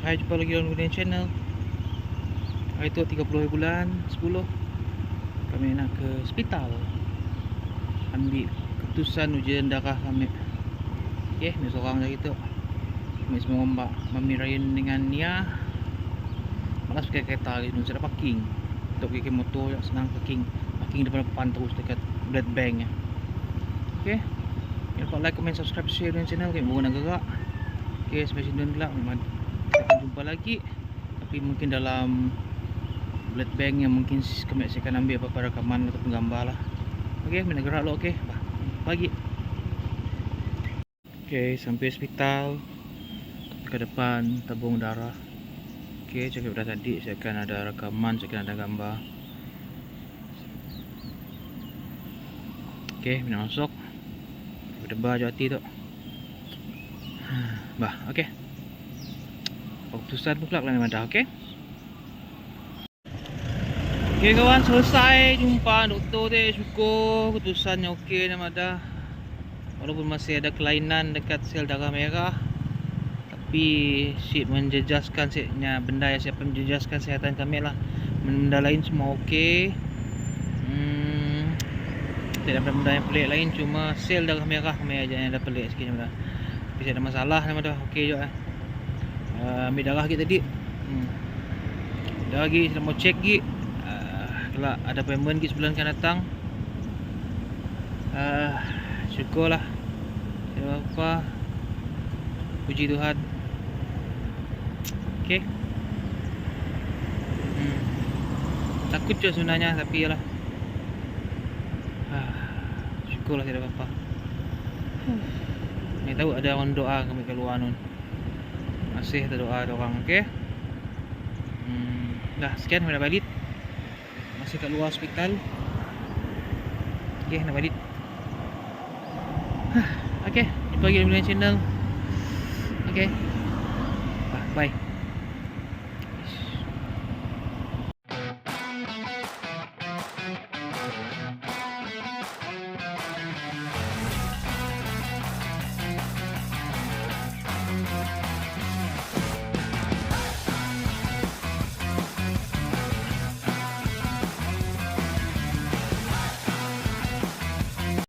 Hai jumpa lagi dalam Gudian Channel. Hari tu 30 bulan 10 Kami nak ke hospital. Ambil keputusan ujian darah kami Okay, ni seorang lagi tu. Kami semua mbak Mami Ryan dengan Nia. Malas pakai kereta lagi Saya dah parking. Untuk pergi motor yang senang parking. Parking depan-depan terus dekat blood bank. Ya. Okay Jangan lupa like, comment, subscribe, share dengan channel. Okay, baru nak gerak. Okay, sampai sini dulu lah jumpa lagi. Tapi mungkin dalam Blood bank yang mungkin kami akan ambil apa-apa rakaman ataupun gambar lah. Okay, kami nak gerak dulu okay Bah, Pagi. Okay, sampai hospital. Ke depan tabung darah. Okay, cakap dah tadi Saya akan ada rakaman, saya akan ada gambar. Kami nak masuk. Berdebar je hati tu Bah, okey. Keputusan tu pula lah memang dah, okey? Okey kawan, selesai jumpa doktor dia. Syukur keputusannya okey memang dah. Walaupun masih ada kelainan dekat sel darah merah. Tapi Syed menjejaskan Syednya benda yang siapa menjejaskan kesihatan kami lah. Benda lain semua okey. Hmm, tidak ada benda yang pelik lain cuma sel darah merah kami aja yang ada pelik sikit macam dah. Tapi saya ada masalah nama dah. Okey je lah. Uh, ambil darah lagi tadi. Hmm. Darah lagi saya mau check lagi. Uh, kelak ada appointment lagi sebulan akan datang. Uh, syukurlah. Tidak apa. Puji Tuhan. Okey. Hmm. Takut je sebenarnya tapi yalah. Ah, syukurlah tidak apa-apa. Ni tahu ada orang doa kami keluar nun. Masih ada doa ada orang, okey? Hmm, dah sekian kami dah balik. Masih kat luar hospital. Okey, nak balik. Okey, jumpa lagi dalam channel. Okey. Bye.